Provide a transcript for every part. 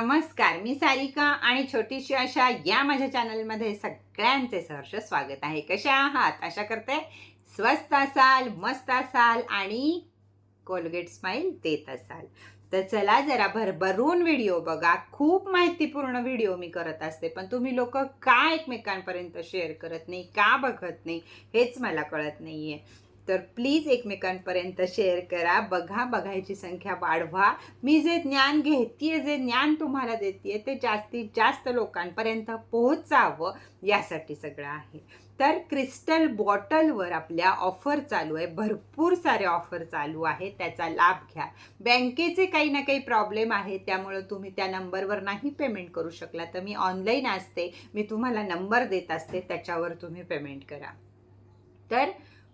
नमस्कार मी सारिका आणि छोटीशी अशा या माझ्या चॅनलमध्ये सगळ्यांचे सहर्ष स्वागत आहे. कशा आहात? आशा करते स्वस्त असाल मस्त असाल आणि कोलगेट स्माईल देत असाल. तर चला जरा भरभरून व्हिडिओ बघा. खूप माहितीपूर्ण व्हिडिओ मी करत असते पण तुम्ही लोक का एकमेकांपर्यंत शेअर करत नाही का बघत नाही हेच मला कळत नाही आहे तर प्लीज एकमेकांपर्यंत शेअर करा बघा बघायची संख्या वाढवा. मी जे ज्ञान घेते जे ज्ञान तुम्हाला देते ते जास्तीत जास्त लोकांपर्यंत पोहोचावं यासाठी सगळं आहे. तर क्रिस्टल बॉटलवर आपल्या ऑफर चालू आहे भरपूर सारे ऑफर चालू आहे त्याचा लाभ घ्या. बँकेचे काही ना काही प्रॉब्लेम आहे त्यामुळं तुम्ही त्या नंबरवर नाही पेमेंट करू शकला. तर मी ऑनलाईन असते मी तुम्हाला नंबर देत असते त्याच्यावर तुम्ही पेमेंट करा. तर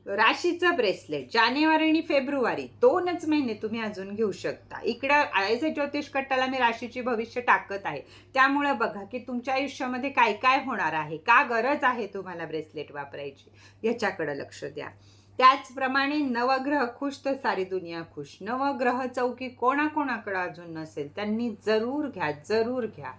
राशीचं ब्रेसलेट जानेवारी आणि फेब्रुवारी दोनच महिने तुम्ही अजून घेऊ शकता. इकडं आयचे ज्योतिष कट्टाला मी राशीची भविष्य टाकत आहे. त्यामुळे बघा की तुमच्या आयुष्यामध्ये काय काय होणार आहे? का गरज आहे तुम्हाला ब्रेसलेट वापरायची? याच्याकडं लक्ष द्या. त्याचप्रमाणे नवग्रह खुश तर सारी दुनिया खुश. नवग्रह चौकी कोणाकोणाकडं अजून नसेल त्यांनी जरूर घ्या जरूर घ्या.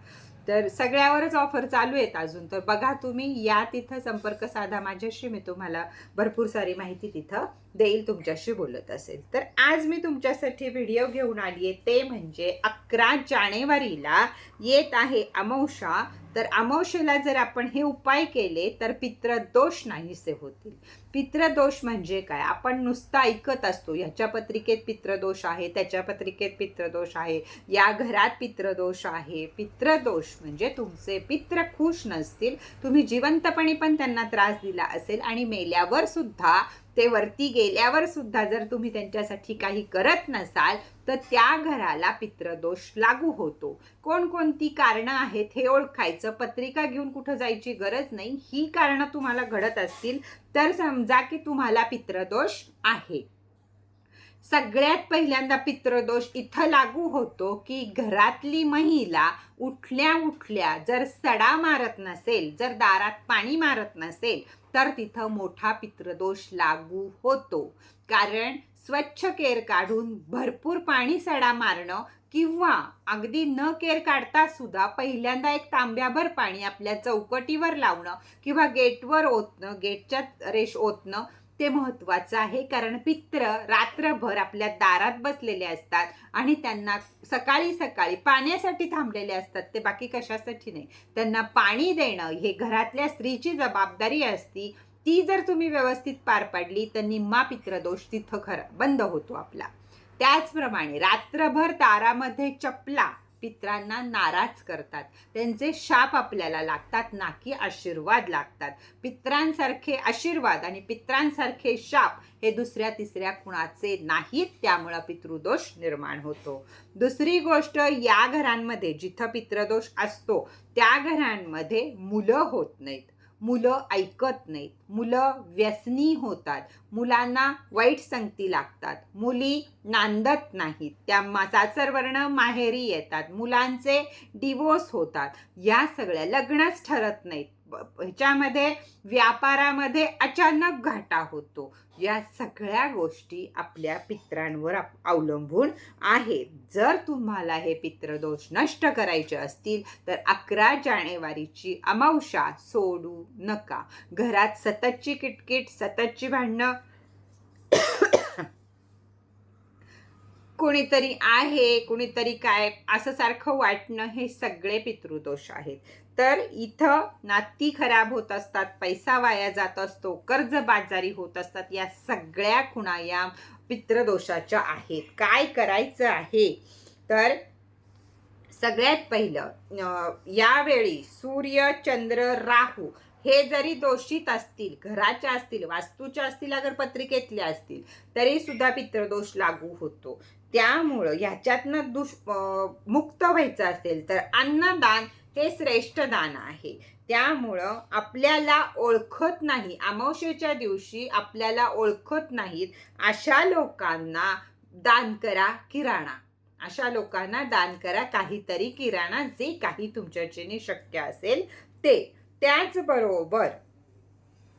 तर सगळ्यावरच ऑफर चालू आहेत अजून. तर बघा तुम्ही या तिथं संपर्क साधा. माझ्याशी मी तुम्हाला भरपूर सारी माहिती तिथं देईल तुमच्याशी बोलत असेल. तर आज मी तुमच्यासाठी व्हिडिओ घेऊन आली आहे. ते म्हणजे अकरा जानेवारीला येत आहे अमावशा तर अमावशेला जर आपण हे उपाय केले तर पित्रदोष नाहीसे होतील. पित्रदोष म्हणजे काय? आपण नुसतं ऐकत असतो. ह्याच्या पत्रिकेत पित्रदोष आहे त्याच्या पत्रिकेत पित्रदोष आहे या घरात पित्रदोष आहे. पित्रदोष म्हणजे तुमचे पित्र खुश नसतील. तुम्ही जिवंतपणे पण त्यांना त्रास दिला असेल आणि मेल्यावर सुद्धा ते वरती गेल्यावर सुद्धा जर तुम्ही त्यांच्यासाठी काही करत नसाल तर त्या घराला पित्रदोष लागू होतो. कोणकोणती कारणं आहेत हे ओळखायचं. पत्रिका घेऊन कुठं जायची गरज नाही. ही कारणं तुम्हाला घडत असतील तर समजा की तुम्हाला पित्रदोष आहे. सगळ्यात पहिल्यांदा पितृदोष इथं लागू होतो की घरातली महिला उठल्या उठल्या जर सडा मारत नसेल जर दारात पाणी मारत नसेल तर तिथं मोठा पितृदोष लागू होतो. कारण स्वच्छ केर काढून भरपूर पाणी सडा मारणं किंवा अगदी न केर काढता सुद्धा पहिल्यांदा एक तांब्याभर पाणी आपल्या चौकटीवर लावणं किंवा गेटवर ओतणं गेटच्या रेष ओतणं ते महत्त्वाचं आहे. कारण पित्र रात्रभर आपल्या दारात बसलेले असतात आणि त्यांना सकाळी सकाळी पाण्यासाठी थांबलेले असतात. ते बाकी कशासाठी नाही. त्यांना पाणी देणं हे घरातल्या स्त्रीची जबाबदारी असती. ती जर तुम्ही व्यवस्थित पार पाडली तर निम्मा पित्रदोष तिथं खरं बंद होतो आपला. त्याचप्रमाणे रात्रभर दारामध्ये चपला पित्रांना नाराज करतात. त्यांचे शाप आपल्याला लागतात ना की आशीर्वाद लागतात. पित्रांसारखे आशीर्वाद आणि पित्रांसारखे शाप हे दुसऱ्या तिसऱ्या कुणाचे नाहीत त्यामुळं पितृदोष निर्माण होतो. दुसरी गोष्ट या घरांमध्ये जिथं पितृदोष असतो त्या घरांमध्ये मुलं होत नाहीत. मुलं ऐकत नाहीत. मुलं व्यसनी होतात. मुलांना वाईट संगती लागतात. मुली नांदत नाहीत. त्या मा सासरवर्ण माहेरी येतात. मुलांचे डिवोर्स होतात. या सगळ्या लग्नच ठरत नाहीत. ह्याच्यामध्ये व्यापारामध्ये अचानक घाटा होतो. या सगळ्या गोष्टी आपल्या पित्रांवर अवलंबून आहेत. जर तुम्हाला हे पित्रदोष नष्ट करायचे असतील तर अकरा जानेवारीची अमावशा सोडू नका. घरात सततची किटकिट सततची भांडणं कुणीतरी आहे कुणीतरी काय असं सारखं वाटणं हे सगळे पितृदोष आहेत. तर इथं नाती खराब होत असतात पैसा वाया जात असतो कर्जबाजारी होत असतात या सगळ्या खुणा या पितृदोषाच्या आहेत. काय करायचं आहे? तर सगळ्यात पहिलं यावेळी सूर्य चंद्र राहू हे जरी दोषित असतील घराच्या असतील वास्तूच्या असतील अगर पत्रिकेतल्या असतील तरी सुद्धा पितृदोष लागू होतो. त्यामुळं ह्याच्यातनं दुष मुक्त व्हायचं असेल तर अन्नदान हे श्रेष्ठ दान आहे. त्यामुळं आपल्याला ओळखत नाही अमावशेच्या दिवशी आपल्याला ओळखत नाहीत अशा लोकांना दान करा किराणा. अशा लोकांना दान करा काहीतरी किराणा जे काही तुमच्याच्याने शक्य असेल ते. त्याचबरोबर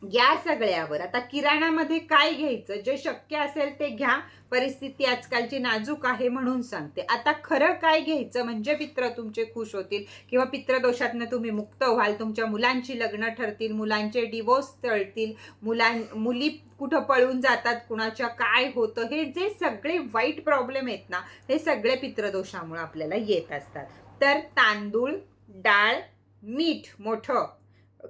या सगळ्यावर. आता किराणामध्ये काय घ्यायचं? जे शक्य असेल ते घ्या. परिस्थिती आजकालची नाजूक आहे म्हणून सांगते. आता खरं काय घ्यायचं म्हणजे पित्र तुमचे खुश होतील किंवा पित्रदोषातनं तुम्ही मुक्त व्हाल तुमच्या मुलांची लग्न ठरतील मुलांचे डिवोर्स टळतील मुलां मुली कुठं पळून जातात कुणाच्या काय होतं हे जे सगळे वाईट प्रॉब्लेम आहेत ना हे सगळे पित्रदोषामुळे आपल्याला येत असतात. तर तांदूळ डाळ मीठ मोठं.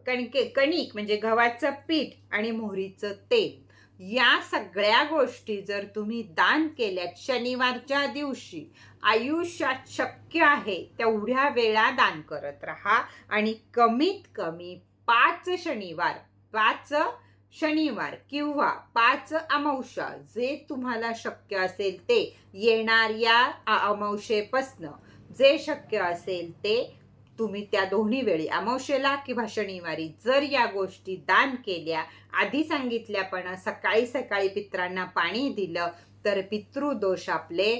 कणके कणिक म्हणजे गव्हाचं पीठ आणि मोहरीचं तेल. या सगळ्या गोष्टी जर तुम्ही दान केल्यात शनिवारच्या दिवशी आयुष्यात शक्य आहे तेवढ्या वेळा दान करत राहा आणि कमीत कमी पाच शनिवार पाच शनिवार किंवा पाच अमावश्या जे तुम्हाला शक्य असेल ते येणाऱ्या अमावशेपासनं जे शक्य असेल ते तुम्ही त्या दोन्ही वेळी अमावशेला किंवा शनिवारी जर या गोष्टी दान केल्या आधी सांगितल्या पण सकाळी सकाळी पित्रांना पाणी दिलं तर पितृदोष आपले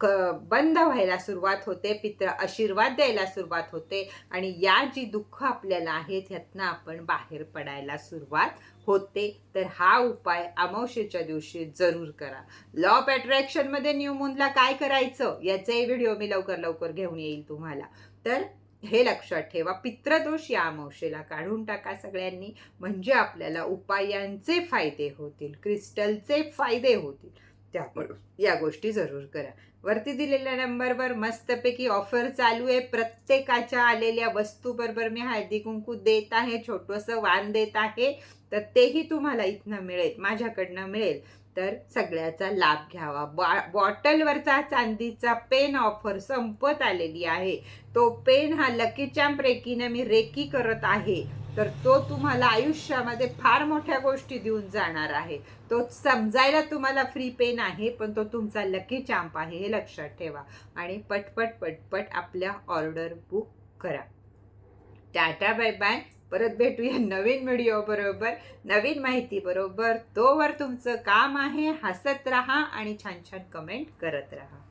क बंद व्हायला सुरुवात होते पित्र आशीर्वाद द्यायला सुरुवात होते आणि या जी दुःख आपल्याला आहेत ह्यातनं आपण बाहेर पडायला सुरुवात होते. तर हा उपाय अमावशेच्या दिवशी जरूर करा. लॉ ऑफ अट्रॅक्शनमध्ये न्यू मूनला काय करायचं? याचाही व्हिडिओ मी लवकर लवकर घेऊन येईल तुम्हाला. तर हे लक्षात ठेवा पित्रदोष या अमावस्येला काढून टाका सगळ्यांनी. म्हणजे आपल्याला उपायांचे फायदे होतील क्रिस्टलचे फायदे होतील. त्यामुळे या गोष्टी जरूर करा. वरती दिलेल्या नंबरवर मस्तपैकी ऑफर चालू आहे. प्रत्येकाच्या आलेल्या वस्तूबरोबर मी हळदी कुंकू देत आहे छोटंसं वाण देत आहे. तर तेही तुम्हाला इथनं मिळेल माझ्याकडनं मिळेल. तर सगळ्याचा लाभ घ्यावा. बॉ बॉटलवरचा चांदीचा पेन ऑफर संपत आलेली आहे. तो पेन हा लकी चॅम्प रेकीने मी रेकी करत आहे. तर तो तुम्हाला आयुष्यामध्ये फार मोठ्या गोष्टी देऊन जाणार आहे. तो समजायला तुम्हाला फ्री पेन आहे पण तो तुमचा लकी चॅम्प आहे हे लक्षात ठेवा. आणि पटपट पटपट आपल्या ऑर्डर बुक करा. टाटा बाय बाय परत भेटूया नवीन व्हिडिओ बरोबर नवीन माहिती बरोबर. तोवर तुमचं काम आहे हसत राहा आणि छान छान कमेंट करत राहा.